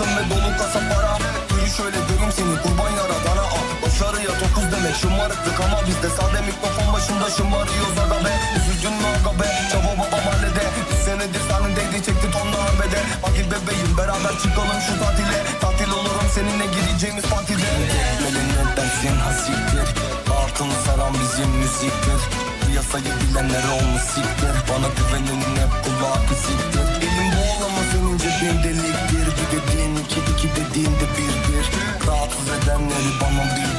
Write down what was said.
altın ve dolu kasa para. Gülü şöyle dövüm seni kurban yaradana al. Başarıya dokuz demek şımarıklık ama bizde sade mikrofon başında şımarıyoruz aga be. Üzüldün mü aga be? Çaba baba mahallede Bir senedir sahnedeydi çekti tonla harbede Hadi bebeğim beraber çıkalım şu tatile. Tatil olurum seninle gireceğimiz partide Elini dersin hasiktir Altını saran bizim müziktir. Piyasayı bilenler olmuş siktir Bana güvenin hep kulağı fiziktir Elim bu olamaz önce bir deli. Bir bir Rahatsız